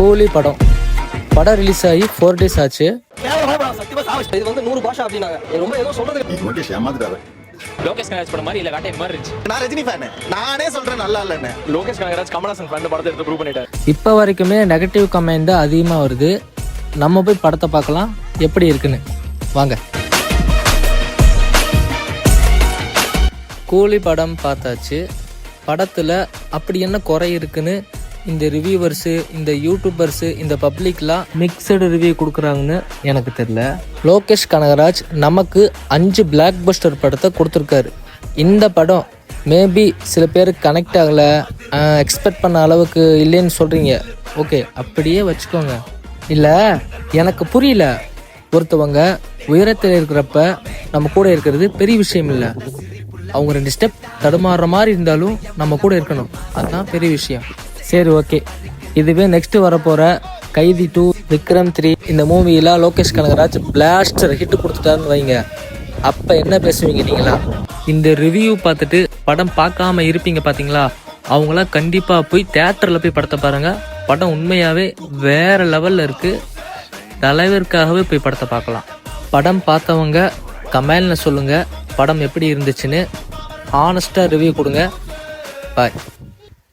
கூலி படம். படம் ரிலீஸ் ஆகி ஃபோர் டேஸ் ஆச்சு. இது வந்து நூறு பாஷா அப்படின்னாங்க. இது ரொம்ப ஏதோ சொல்றது லோகேஷ் ஏமாத்துறாரு. லோகேஷ் கனகராஜ் படம் மாதிரி இல்ல வேட்டை மாதிரி இருந்துச்சு. நான் ரஜினி ஃபேனு நானே சொல்றேன் நல்லா இல்லைன்னு. லோகேஷ் கனகராஜ் கமலாசன் ஃப்ரெண்ட் படத்தை எடுத்து ப்ரூவ் பண்ணிட்டாரு. இப்போ வரைக்குமே நெகட்டிவ் கமெண்ட் தான் அதிகமாக வருது. நம்ம போய் படத்தை பார்க்கலாம். எப்படி இருக்குன்னு. வாங்க. கூலி படம் பார்த்தாச்சு. படத்தில் அப்படி என்ன குறை இருக்குன்னு இந்த ரிவ்யூவர்ஸு இந்த யூடியூபர்ஸு இந்த பப்ளிக்லாம் மிக்சடு ரிவ்யூ கொடுக்குறாங்கன்னு எனக்கு தெரியல. லோகேஷ் கனகராஜ் நமக்கு அஞ்சு பிளாக் பஸ்டர் படத்தை கொடுத்துருக்காரு. இந்த படம் மேபி சில பேருக்கு கனெக்ட் ஆகலை எக்ஸ்பெக்ட் பண்ண அளவுக்கு இல்லைன்னு சொல்கிறீங்க ஓகே அப்படியே வச்சுக்கோங்க. இல்லை எனக்கு புரியல. ஒருத்தவங்க உயரத்தில் இருக்கிறப்ப நம்ம கூட இருக்கிறது பெரிய விஷயம் இல்லை. அவங்க ரெண்டு ஸ்டெப் தடுமாறுற மாதிரி இருந்தாலும் நம்ம கூட இருக்கணும். அதுதான் பெரிய விஷயம். சரி ஓகே இதுவே நெக்ஸ்ட் வரப்போற கைதி டூ விக்ரம் த்ரீ இந்த மூவியில லோகேஷ் கனகராஜ் பிளாஸ்டர் ஹிட் கொடுத்துட்டாருன்னு வைங்க. அப்ப என்ன பேசுவீங்க நீங்களா? இந்த ரிவ்யூ பார்த்துட்டு படம் பார்க்காம இருப்பீங்க பாத்தீங்களா? அவங்களாம் கண்டிப்பா போய் தேட்டர்ல போய் படத்தை பாருங்க. படம் உண்மையாவே வேற லெவல்ல இருக்கு. தலைவருக்காகவே போய் படத்தை பார்க்கலாம். படம் பார்த்தவங்க கமெண்ட்ல சொல்லுங்க. படம் எப்படி இருந்துச்சுன்னு ஆனஸ்டா ரிவ்யூ கொடுங்க. பாய்